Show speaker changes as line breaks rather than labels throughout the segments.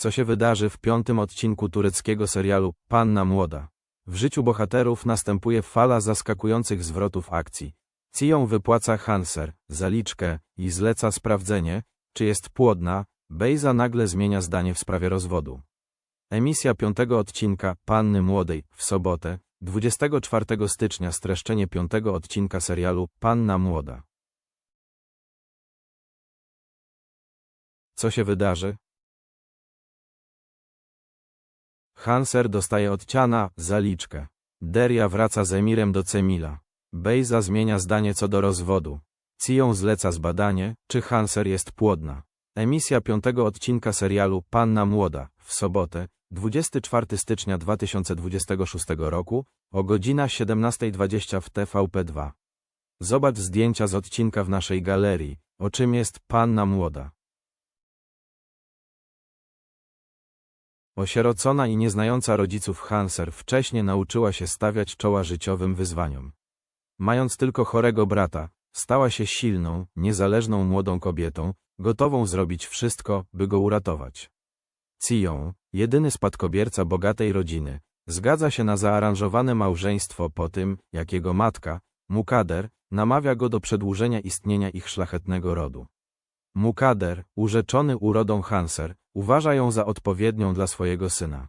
Co się wydarzy w piątym odcinku tureckiego serialu Panna Młoda? W życiu bohaterów następuje fala zaskakujących zwrotów akcji. Ciją wypłaca Hanser zaliczkę i zleca sprawdzenie, czy jest płodna, Bejza nagle zmienia zdanie w sprawie rozwodu. Emisja piątego odcinka Panny Młodej w sobotę, 24 stycznia streszczenie piątego odcinka serialu Panna Młoda. Co się wydarzy? Hanser dostaje od Ciana zaliczkę. Deria wraca z Emirem do Cemila. Bejza zmienia zdanie co do rozwodu. Ciją zleca zbadanie, czy Hanser jest płodna. Emisja piątego odcinka serialu Panna Młoda w sobotę, 24 stycznia 2026 roku o godzina 17.20 w TVP2. Zobacz zdjęcia z odcinka w naszej galerii. O czym jest Panna Młoda? Osierocona i nieznająca rodziców Hanser wcześnie nauczyła się stawiać czoła życiowym wyzwaniom. Mając tylko chorego brata, stała się silną, niezależną młodą kobietą, gotową zrobić wszystko, by go uratować. Ciją, jedyny spadkobierca bogatej rodziny, zgadza się na zaaranżowane małżeństwo po tym, jak jego matka, Mukader, namawia go do przedłużenia istnienia ich szlachetnego rodu. Mukader, urzeczony urodą Hanser, uważa ją za odpowiednią dla swojego syna.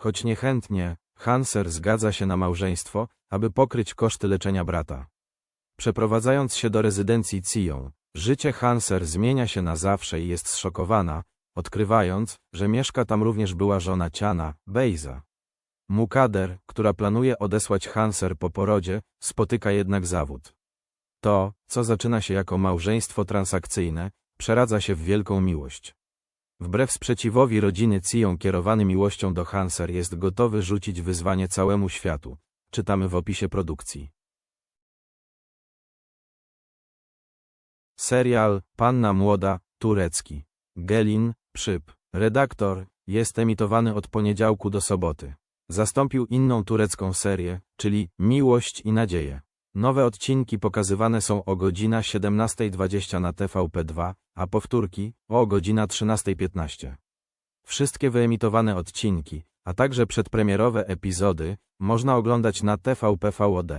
Choć niechętnie, Hanser zgadza się na małżeństwo, aby pokryć koszty leczenia brata. Przeprowadzając się do rezydencji Ciją, życie Hanser zmienia się na zawsze i jest zszokowana, odkrywając, że mieszka tam również była żona Ciana, Bejza. Mukader, która planuje odesłać Hanser po porodzie, spotyka jednak zawód. To, co zaczyna się jako małżeństwo transakcyjne, przeradza się w wielką miłość. Wbrew sprzeciwowi rodziny Ciją kierowany miłością do Hanser jest gotowy rzucić wyzwanie całemu światu. Czytamy w opisie produkcji. Serial Panna Młoda, turecki. Gelin, Przyp. Redaktor, jest emitowany od poniedziałku do soboty. Zastąpił inną turecką serię, czyli Miłość i Nadzieję. Nowe odcinki pokazywane są o godzina 17.20 na TVP2, a powtórki o godzina 13.15. Wszystkie wyemitowane odcinki, a także przedpremierowe epizody można oglądać na TVP VOD.